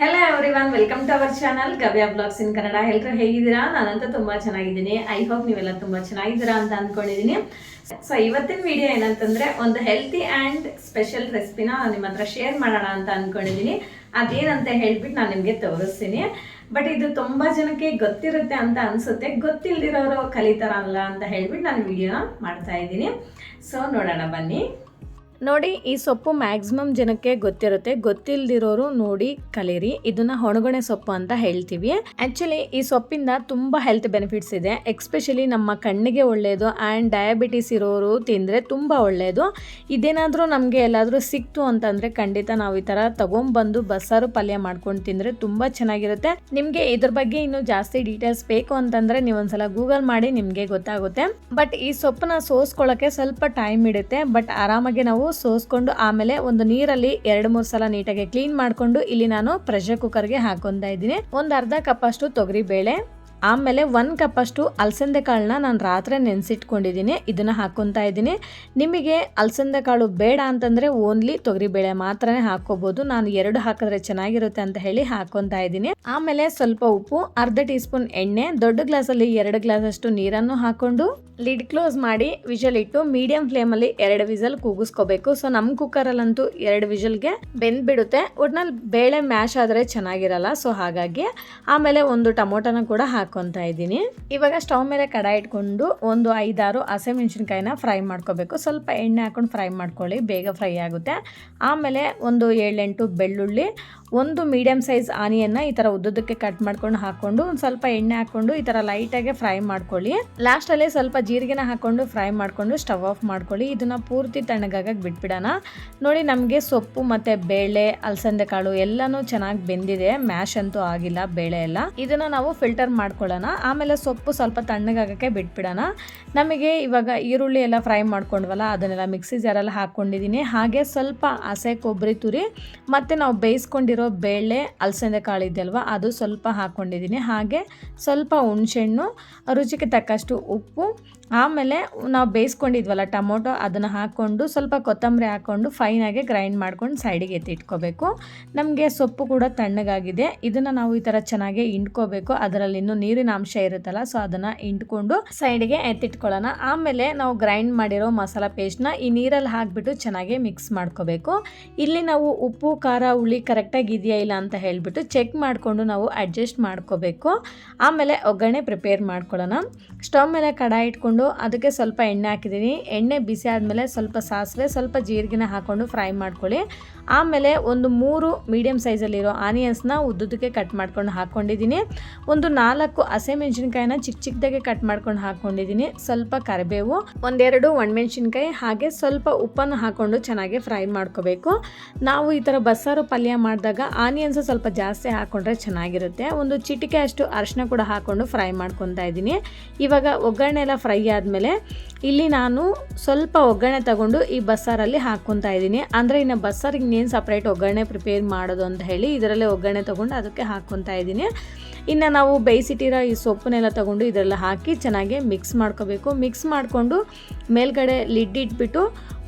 Hello everyone welcome to our channel Gavya blogs in Kannada ಎಲ್ಲರೂ ಹೇಗಿದ್ದೀರಾ? ನಾನಂತೂ ತುಂಬ ಚೆನ್ನಾಗಿದ್ದೀನಿ. ಐ ಹೋಪ್ ನೀವೆಲ್ಲ ತುಂಬ ಚೆನ್ನಾಗಿದ್ದೀರಾ ಅಂತ ಅಂದ್ಕೊಂಡಿದ್ದೀನಿ ಸೊ ಇವತ್ತಿನ ವಿಡಿಯೋ ಏನಂತಂದ್ರೆ ಒಂದು ಹೆಲ್ತಿ ಆ್ಯಂಡ್ ಸ್ಪೆಷಲ್ ರೆಸಿಪಿನ ನಿಮ್ಮ ಹತ್ರ ಶೇರ್ ಮಾಡೋಣ ಅಂತ ಅಂದ್ಕೊಂಡಿದ್ದೀನಿ ಅದೇನಂತ ಹೇಳ್ಬಿಟ್ಟು ನಾನು ನಿಮಗೆ ತೋರಿಸ್ತೀನಿ. ಬಟ್ ಇದು ತುಂಬ ಜನಕ್ಕೆ ಗೊತ್ತಿರುತ್ತೆ ಅಂತ ಅನಿಸುತ್ತೆ. ಗೊತ್ತಿಲ್ದಿರೋರು ಕಲಿತಾರಲ್ಲ ಅಂತ ಹೇಳ್ಬಿಟ್ಟು ನಾನು ವಿಡಿಯೋನ ಮಾಡ್ತಾ ಇದ್ದೀನಿ. ಸೊ ನೋಡೋಣ ಬನ್ನಿ. ನೋಡಿ, ಈ ಸೊಪ್ಪು ಮ್ಯಾಕ್ಸಿಮಮ್ ಜನಕ್ಕೆ ಗೊತ್ತಿರುತ್ತೆ. ಗೊತ್ತಿಲ್ದಿರೋರು ನೋಡಿ, ಕಲೀರಿ. ಇದನ್ನ ಹೊಣಗೊಣೆ ಸೊಪ್ಪು ಅಂತ ಹೇಳ್ತೀವಿ. ಆಕ್ಚುಲಿ ಈ ಸೊಪ್ಪಿಂದ ತುಂಬಾ ಹೆಲ್ತ್ ಬೆನಿಫಿಟ್ಸ್ ಇದೆ. ಎಕ್ಸ್ಪೆಷಲಿ ನಮ್ಮ ಕಣ್ಣಿಗೆ ಒಳ್ಳೆಯದು ಆ್ಯಂಡ್ ಡಯಾಬಿಟಿಸ್ ಇರೋರು ತಿಂದರೆ ತುಂಬ ಒಳ್ಳೆಯದು ಇದೇನಾದರೂ ನಮಗೆ ಎಲ್ಲಾದರೂ ಸಿಕ್ತು ಅಂತಂದರೆ ಖಂಡಿತ ನಾವು ಈ ಥರ ತೊಗೊಂಬಂದು ಬಸ್ಸಾರು ಪಲ್ಯ ಮಾಡ್ಕೊಂಡು ತಿಂದರೆ ತುಂಬ ಚೆನ್ನಾಗಿರುತ್ತೆ. ನಿಮಗೆ ಇದ್ರ ಬಗ್ಗೆ ಇನ್ನೂ ಜಾಸ್ತಿ ಡೀಟೇಲ್ಸ್ ಬೇಕು ಅಂತಂದರೆ ನೀವು ಒಂದ್ಸಲ ಗೂಗಲ್ ಮಾಡಿ ನಿಮಗೆ ಗೊತ್ತಾಗುತ್ತೆ. ಬಟ್ ಈ ಸೊಪ್ಪನ್ನ ಸೋಸ್ಕೊಳ್ಳೋಕ್ಕೆ ಸ್ವಲ್ಪ ಟೈಮ್ ಇಡುತ್ತೆ. ಬಟ್ ಆರಾಮಾಗಿ ನಾವು ಸೋಸ್ಕೊಂಡು ಆಮೇಲೆ ಒಂದು ನೀರಲ್ಲಿ ಎರಡು ಮೂರು ಸಲ ನೀಟಾಗಿ ಕ್ಲೀನ್ ಮಾಡಿಕೊಂಡು ಇಲ್ಲಿ ನಾನು ಪ್ರೆಷರ್ ಕುಕ್ಕರ್ಗೆ ಹಾಕೊಂತ ಇದ್ದೀನಿ. ಒಂದು ಅರ್ಧ ಕಪ್ ಅಷ್ಟು ತೊಗರಿ ಬೇಳೆ ಆಮೇಲೆ ಒಂದು ಕಪ್ಪಷ್ಟು ಅಲಸಂದೆ ಕಾಳನ್ನ ನಾನು ರಾತ್ರಿ ನೆನೆಸಿಟ್ಕೊಂಡಿದ್ದೀನಿ. ಇದನ್ನು ಹಾಕ್ಕೊತಾ ಇದ್ದೀನಿ. ನಿಮಗೆ ಅಲಸಂದೆ ಕಾಳು ಬೇಡ ಅಂತಂದರೆ ಓನ್ಲಿ ತೊಗರಿಬೇಳೆ ಮಾತ್ರನೇ ಹಾಕ್ಕೋಬೋದು. ನಾನು ಎರಡು ಹಾಕಿದ್ರೆ ಚೆನ್ನಾಗಿರುತ್ತೆ ಅಂತ ಹೇಳಿ ಹಾಕ್ಕೊತಾ ಇದ್ದೀನಿ. ಆಮೇಲೆ ಸ್ವಲ್ಪ ಉಪ್ಪು, ಅರ್ಧ ಟೀ ಸ್ಪೂನ್ ಎಣ್ಣೆ, ದೊಡ್ಡ ಗ್ಲಾಸಲ್ಲಿ ಎರಡು ಗ್ಲಾಸ್ ಅಷ್ಟು ನೀರನ್ನು ಹಾಕೊಂಡು ಲಿಡ್ ಕ್ಲೋಸ್ ಮಾಡಿ ವಿಷಲ್ ಇಟ್ಟು ಮೀಡಿಯಂ ಫ್ಲೇಮಲ್ಲಿ ಎರಡು ವಿಜಲ್ ಕೂಗಿಸ್ಕೋಬೇಕು. ಸೊ ನಮ್ಮ ಕುಕ್ಕರಲ್ಲಂತೂ ಎರಡು ವಿಷಲ್ಗೆ ಬೆಂದ್ಬಿಡುತ್ತೆ. ಒಟ್ನಲ್ಲಿ ಬೇಳೆ ಮ್ಯಾಶ್ ಆದರೆ ಚೆನ್ನಾಗಿರಲ್ಲ, ಸೊ ಹಾಗಾಗಿ ಆಮೇಲೆ ಒಂದು ಟೊಮೊಟೊನ ಕೂಡ ಹಾಕ್ಕೊತಾ ಇದ್ದೀನಿ. ಇವಾಗ ಸ್ಟವ್ ಮೇಲೆ ಕಡಾಯಿ ಇಟ್ಕೊಂಡು ಒಂದು ಐದಾರು ಹಸಿಮೆಣ್ಸಿನ್ಕಾಯಿನ ಫ್ರೈ ಮಾಡ್ಕೋಬೇಕು ಸ್ವಲ್ಪ ಎಣ್ಣೆ ಹಾಕೊಂಡು ಫ್ರೈ ಮಾಡ್ಕೊಳ್ಳಿ, ಬೇಗ ಫ್ರೈ ಆಗುತ್ತೆ. ಆಮೇಲೆ ಒಂದು ಏಳೆಂಟು ಬೆಳ್ಳುಳ್ಳಿ ಒಂದು ಮೀಡಿಯಮ್ ಸೈಜ್ ಆನಿಯನ್ನ ಈ ಥರ ಉದ್ದಕ್ಕೆ ಕಟ್ ಮಾಡ್ಕೊಂಡು ಹಾಕೊಂಡು ಒಂದು ಸ್ವಲ್ಪ ಎಣ್ಣೆ ಹಾಕೊಂಡು ಈ ಥರ ಲೈಟಾಗಿ ಫ್ರೈ ಮಾಡ್ಕೊಳ್ಳಿ. ಲಾಸ್ಟಲ್ಲಿ ಸ್ವಲ್ಪ ಜೀರಿಗೆನ ಹಾಕೊಂಡು ಫ್ರೈ ಮಾಡ್ಕೊಂಡು ಸ್ಟವ್ ಆಫ್ ಮಾಡ್ಕೊಳ್ಳಿ. ಇದನ್ನ ಪೂರ್ತಿ ತಣ್ಣಗಾಗಕ್ಕೆ ಬಿಟ್ಬಿಡೋಣ. ನೋಡಿ ನಮಗೆ ಸೊಪ್ಪು ಮತ್ತು ಬೇಳೆ ಅಲಸಂದೆ ಕಾಳು ಎಲ್ಲನೂ ಚೆನ್ನಾಗಿ ಬೆಂದಿದೆ. ಮ್ಯಾಶ್ ಅಂತೂ ಆಗಿಲ್ಲ ಬೇಳೆ ಎಲ್ಲ. ಇದನ್ನ ನಾವು ಫಿಲ್ಟರ್ ಮಾಡ್ಕೊಳ್ಳೋಣ. ಆಮೇಲೆ ಸೊಪ್ಪು ಸ್ವಲ್ಪ ತಣ್ಣಗಾಗಕ್ಕೆ ಬಿಟ್ಬಿಡೋಣ. ನಮಗೆ ಇವಾಗ ಈರುಳ್ಳಿ ಎಲ್ಲ ಫ್ರೈ ಮಾಡ್ಕೊಂಡ್ವಲ್ಲ, ಅದನ್ನೆಲ್ಲ ಮಿಕ್ಸಿ ಜಾರಲ್ಲಿ ಹಾಕೊಂಡಿದ್ದೀನಿ ಹಾಗೆ ಸ್ವಲ್ಪ ಹಸೆ, ಕೊಬ್ಬರಿ ತುರಿ ಮತ್ತೆ ನಾವು ಬೇಯಿಸ್ಕೊಂಡಿರೋ ಬೇಳೆ ಅಲಸಂದೆ ಕಾಳು ಇದೆಯಲ್ವ, ಅದು ಸ್ವಲ್ಪ ಹಾಕ್ಕೊಂಡಿದ್ದೀನಿ. ಹಾಗೆ ಸ್ವಲ್ಪ ಹುಣಸೆಹಣ್ಣು, ರುಚಿಗೆ ತಕ್ಕಷ್ಟು ಉಪ್ಪು, ಆಮೇಲೆ ನಾವು ಬೇಯಿಸ್ಕೊಂಡಿದ್ವಲ್ಲ ಟೊಮೊಟೊ, ಅದನ್ನು ಹಾಕ್ಕೊಂಡು ಸ್ವಲ್ಪ ಕೊತ್ತಂಬರಿ ಹಾಕ್ಕೊಂಡು ಫೈನಾಗೆ ಗ್ರೈಂಡ್ ಮಾಡ್ಕೊಂಡು ಸೈಡಿಗೆ ಎತ್ತಿಟ್ಕೋಬೇಕು ನಮಗೆ ಸೊಪ್ಪು ಕೂಡ ತಣ್ಣಗಾಗಿದೆ. ಇದನ್ನು ನಾವು ಈ ಥರ ಚೆನ್ನಾಗಿ ಹಿಂಡ್ಕೋಬೇಕು. ಅದರಲ್ಲಿ ಇನ್ನೂ ನೀರಿನ ಅಂಶ ಇರುತ್ತಲ್ಲ ಸೊ ಅದನ್ನು ಹಿಂಡ್ಕೊಂಡು ಸೈಡಿಗೆ ಎತ್ತಿಟ್ಕೊಳ್ಳೋಣ ಆಮೇಲೆ ನಾವು ಗ್ರೈಂಡ್ ಮಾಡಿರೋ ಮಸಾಲ ಪೇಸ್ಟ್ನ ಈ ನೀರಲ್ಲಿ ಹಾಕಿಬಿಟ್ಟು ಚೆನ್ನಾಗಿ ಮಿಕ್ಸ್ ಮಾಡ್ಕೋಬೇಕು. ಇಲ್ಲಿ ನಾವು ಉಪ್ಪು, ಖಾರ, ಹುಳಿ ಕರೆಕ್ಟಾಗಿ ಇದೆಯಾ ಇಲ್ಲ ಅಂತ ಹೇಳಿಬಿಟ್ಟು ಚೆಕ್ ಮಾಡಿಕೊಂಡು ನಾವು ಅಡ್ಜಸ್ಟ್ ಮಾಡ್ಕೋಬೇಕು. ಆಮೇಲೆ ಒಗ್ಗರಣೆ ಪ್ರಿಪೇರ್ ಮಾಡ್ಕೊಳ್ಳೋಣ. ಸ್ಟವ್ ಮೇಲೆ ಕಡಾಯಿ ಇಟ್ಕೊಂಡು ಅದಕ್ಕೆ ಸ್ವಲ್ಪ ಎಣ್ಣೆ ಹಾಕಿದ್ದೀನಿ. ಎಣ್ಣೆ ಬಿಸಿ ಆದಮೇಲೆ ಸ್ವಲ್ಪ ಸಾಸಿವೆ, ಸ್ವಲ್ಪ ಜೀರಿಗೆನ ಹಾಕ್ಕೊಂಡು ಫ್ರೈ ಮಾಡ್ಕೊಳ್ಳಿ. ಆಮೇಲೆ ಒಂದು ಮೂರು ಮೀಡಿಯಮ್ ಸೈಜಲ್ಲಿರೋ ಆನಿಯನ್ಸ್ನ ಉದ್ದುದಕ್ಕೆ ಕಟ್ ಮಾಡ್ಕೊಂಡು ಹಾಕ್ಕೊಂಡಿದ್ದೀನಿ ಒಂದು ನಾಲ್ಕು ಹಸಿಮೆಣ್ಸಿನ್ಕಾಯಿನ ಚಿಕ್ಕ ಚಿಕ್ಕದಾಗೆ ಕಟ್ ಮಾಡ್ಕೊಂಡು ಹಾಕ್ಕೊಂಡಿದ್ದೀನಿ ಸ್ವಲ್ಪ ಕರಿಬೇವು, ಒಂದೆರಡು ಒಣಮೆಣ್ಸಿನ್ಕಾಯಿ, ಹಾಗೆ ಸ್ವಲ್ಪ ಉಪ್ಪನ್ನು ಹಾಕ್ಕೊಂಡು ಚೆನ್ನಾಗಿ ಫ್ರೈ ಮಾಡ್ಕೋಬೇಕು. ನಾವು ಈ ಥರ ಬಸ್ಸಾರು ಪಲ್ಯ ಮಾಡಿದಾಗ ಆನಿಯನ್ಸ್ ಸ್ವಲ್ಪ ಜಾಸ್ತಿ ಹಾಕ್ಕೊಂಡ್ರೆ ಚೆನ್ನಾಗಿರುತ್ತೆ. ಒಂದು ಚಿಟಿಕೆ ಅಷ್ಟು ಅರಿಶಿನ ಕೂಡ ಹಾಕ್ಕೊಂಡು ಫ್ರೈ ಮಾಡ್ಕೊತಾ ಇದ್ದೀನಿ. ಇವಾಗ ಒಗ್ಗರಣೆ ಎಲ್ಲ ಫ್ರೈ ಆದಮೇಲೆ ಇಲ್ಲಿ ನಾನು ಸ್ವಲ್ಪ ಒಗ್ಗರಣೆ ತಗೊಂಡು ಈ ಬಸ್ಸಾರಲ್ಲಿ ಹಾಕ್ಕೊತಾ ಇದ್ದೀನಿ. ಅಂದರೆ ಇನ್ನು ಬಸ್ಸಾರಿಗೆ ಇನ್ನೇನು ಸಪ್ರೇಟ್ ಒಗ್ಗರಣೆ ಪ್ರಿಪೇರ್ ಮಾಡೋದು ಅಂತ ಹೇಳಿ ಇದರಲ್ಲೇ ಒಗ್ಗರಣೆ ತೊಗೊಂಡು ಅದಕ್ಕೆ ಹಾಕ್ಕೊತಾ ಇದ್ದೀನಿ. ಇನ್ನು ನಾವು ಬೇಯಿಸಿಟ್ಟಿರೋ ಈ ಸೊಪ್ಪನ್ನೆಲ್ಲ ತೊಗೊಂಡು ಇದರೆಲ್ಲ ಹಾಕಿ ಚೆನ್ನಾಗಿ ಮಿಕ್ಸ್ ಮಾಡ್ಕೋಬೇಕು. ಮಿಕ್ಸ್ ಮಾಡಿಕೊಂಡು ಮೇಲ್ಗಡೆ ಲಿಡ್ ಇಟ್ಬಿಟ್ಟು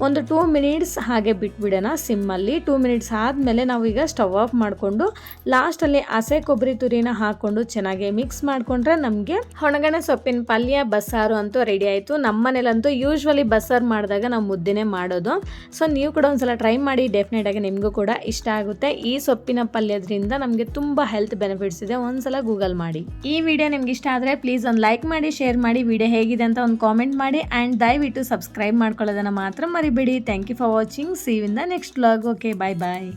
ಒಂದು ಟೂ ಮಿನಿಟ್ಸ್ ಹಾಗೆ ಬಿಟ್ಬಿಡೋಣ ಸಿಮ್ಮಲ್ಲಿ. ಟೂ ಮಿನಿಟ್ಸ್ ಆದಮೇಲೆ ನಾವು ಈಗ ಸ್ಟವ್ ಆಫ್ ಮಾಡಿಕೊಂಡು ಲಾಸ್ಟಲ್ಲಿ ಹಸೆ ಕೊಬ್ಬರಿ ತುರಿನ ಹಾಕ್ಕೊಂಡು ಚೆನ್ನಾಗಿ ಮಿಕ್ಸ್ ಮಾಡಿಕೊಂಡ್ರೆ ನಮಗೆ ಹೊಣಗಣೆ ಸೊಪ್ಪಿನ ಪಲ್ಯ, ಬಸ್ಸಾರು ಅಂತೂ ರೆಡಿ ಆಯಿತು. ನಮ್ಮ ಮನೇಲಂತೂ ಯೂಶ್ವಲಿ ಬಸ್ಸಾರು ಮಾಡಿದಾಗ ನಾವು ಮುದ್ದೆನೇ ಮಾಡೋದು. ಸೊ ನೀವು ಕೂಡ ಒಂದ್ಸಲ ಟ್ರೈ ಮಾಡಿ ಡೆಫಿನೆಟಾಗಿ ನಿಮಗೂ ಕೂಡ ಇಷ್ಟ ಆಗುತ್ತೆ. ಈ ಸೊಪ್ಪಿನ ಪಲ್ಯದ್ರಿಂದ ನಮಗೆ ತುಂಬ ಹೆಲ್ತ್ ಬೆನಿಫಿಟ್ಸ್ ಇದೆ. ಒಂದ್ಸಲ ಗೂಗಲ್ ಮಾಡಿ. ಈ ವಿಡಿಯೋ ನಿಮ್ಗೆ ಇಷ್ಟ ಆದರೆ ಪ್ಲೀಸ್ ಒಂದು ಲೈಕ್ ಮಾಡಿ ಶೇರ್ ಮಾಡಿ. ವಿಡಿಯೋ ಹೇಗಿದೆ ಅಂತ ಒಂದು ಕಾಮೆಂಟ್ ಮಾಡಿ. ಆ್ಯಂಡ್ ದಯವಿಟ್ಟು ಸಬ್ಸ್ಕ್ರೈಬ್ ಮಾಡ್ಕೊಳ್ಳೋದನ್ನು ಮಾತ್ರ ಮರಿಬೇಡಿ thank you for watching see in the next vlog okay bye bye